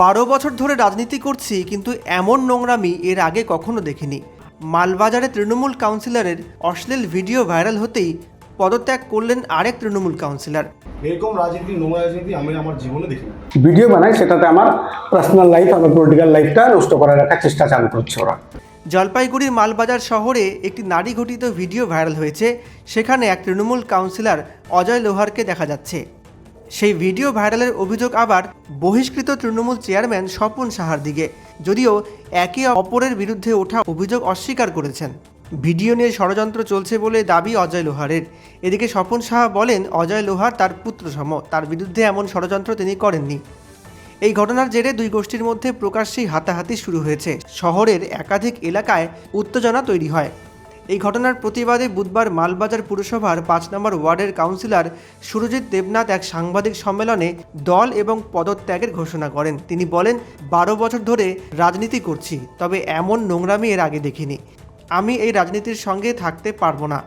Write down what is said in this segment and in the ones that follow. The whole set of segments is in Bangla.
বারো বছর ধরে রাজনীতি করছি কিন্তু এমন নোংরামি এর আগে কখনো দেখিনি। মালবাজারে তৃণমূল কাউন্সিলরের অশ্লীল ভিডিও ভাইরাল হতেই পদত্যাগ করলেন আরেক তৃণমূল কাউন্সিলর। এরকম রাজনীতি নোংরা রাজনীতি আমি আমার জীবনে দেখিনি। ভিডিও বানাই সেটাতে আমার পার্সোনাল লাইফ আমার পলিটিক্যাল লাইফটা নষ্ট করার একটা চেষ্টা চালু করছে ওরা। জলপাইগুড়ির মালবাজার শহরে একটি নারী ঘটিত ভিডিও ভাইরাল হয়েছে সেখানে এক তৃণমূল কাউন্সিলর অজয় লোহারকে দেখা যাচ্ছে। সেই ভিডিও ভাইরালের অভিযোগ আবার বহিষ্কৃত তৃণমূল চেয়ারম্যান স্বপন সাহার দিকে। যদিও একে অপরের বিরুদ্ধে ওঠা অভিযোগ অস্বীকার করেছেন। ভিডিও নিয়ে ষড়যন্ত্র চলছে বলে দাবি অজয় লোহারের। এদিকে স্বপন সাহা বলেন, অজয় লোহার তার পুত্রসম তার বিরুদ্ধে এমন ষড়যন্ত্র তিনি করেননি। এই ঘটনার জেরে দুই গোষ্ঠীর মধ্যে প্রকাশ্যেই হাতাহাতি শুরু হয়েছে। শহরের একাধিক এলাকায় উত্তেজনা তৈরি হয়। এই ঘটনার প্রতিবাদে বুধবার মালবাজার পুরসভার পাঁচ নম্বর ওয়ার্ডের কাউন্সিলর সুরজিৎ দেবনাথ এক সাংবাদিক সম্মেলনে দল এবং পদত্যাগের ঘোষণা করেন। তিনি বলেন, বারো বছর ধরে রাজনীতি করছি, তবে এমন নোংরামি এর আগে দেখিনি। আমি এই রাজনীতির সঙ্গে থাকতে পারব না।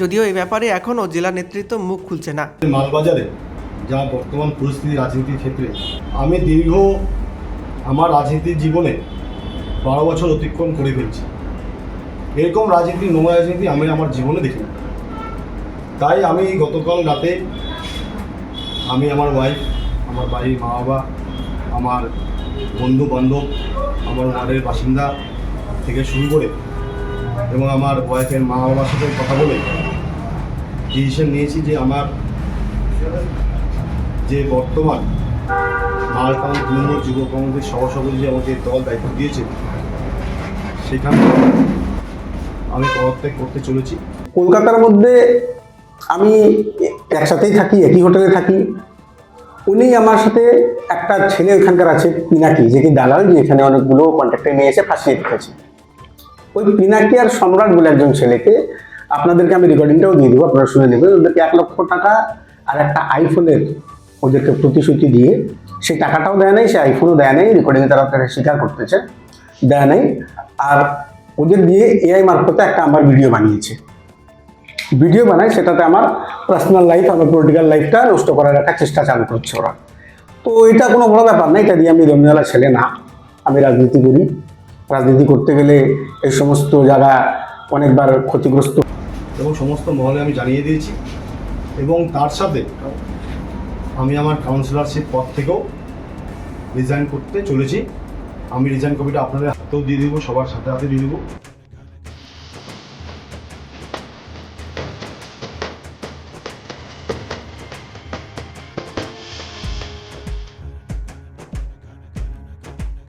যদিও এই ব্যাপারে এখনও জেলা নেতৃত্ব মুখ খুলছে না। মালবাজারে যা বর্তমান পরিস্থিতি রাজনীতির ক্ষেত্রে, আমি দীর্ঘ আমার রাজনীতির জীবনে বারো বছর অতিক্রম করে ফেলছি। এরকম রাজনীতি, নোংরা রাজনীতি আমি আমার জীবনে দেখিনি। তাই আমি গতকাল রাতে আমি আমার ওয়াইফ আমার বাড়ির মা বাবা আমার বন্ধু বান্ধব আমার ওয়ার্ডের বাসিন্দা থেকে শুরু করে এবং আমার ওয়াইফের মা বাবার সাথে কথা বলে ডিসিশন নিয়েছি যে আমার যে বর্তমান মালটাউন তৃণমূল যুব কংগ্রেসের সভাসভাপতি যে আমাকে দল দায়িত্ব দিয়েছে, সেখানে আমি পদত্যাগ করতে চলেছি। কলকাতার মধ্যে আমি একসাথেই থাকি, একই হোটেলে থাকি। উনি আমার সাথে একটা ছেলে এখানকার আছে, পিনাকি, যে কি দালাল, যে এখানে অনেকগুলো কন্ট্রাক্টে নিয়ে এসে ফাঁসিয়ে রেখেছে ওই পিনাকি আর সম্রাট বলে একজন ছেলেকে আপনাদেরকে আমি রেকর্ডিংটাও দিয়ে দেবো, আপনারা শুনে নেবেন। ওদেরকে এক লক্ষ টাকা আর একটা আইফোনের ওদেরকে প্রতিশ্রুতি দিয়ে সেই টাকাটাও দেয় নাই, সে আইফোনও দেয় নাই রেকর্ডিংয়ে তারা তারা স্বীকার করতেছে, দেয় নাই। আর ওদের দিয়ে এআই মারফতে একটা আমার ভিডিও বানিয়েছে। ভিডিও বানাই সেটাতে আমার পার্সোনাল লাইফ আমার পলিটিক্যাল লাইফটা নষ্ট করার একটা চেষ্টা চালু করছে ওরা। তো এটা কোনো বড় ব্যাপার না, এটা দিয়ে আমি রমজালা ছেলে না। আমি রাজনীতি করি। রাজনীতি করতে গেলে এই সমস্ত জায়গা অনেকবার ক্ষতিগ্রস্ত এবং সমস্ত মহলে আমি জানিয়ে দিয়েছি। এবং তার সাথে আমি আমার কাউন্সিলরশিপ পদ থেকেও রিজাইন করতে চলেছি। আমি রিজাইন কপিটা আপনাদের হাতেও দিয়ে দেবো সবার সাথে হাতে দিয়ে দেবো।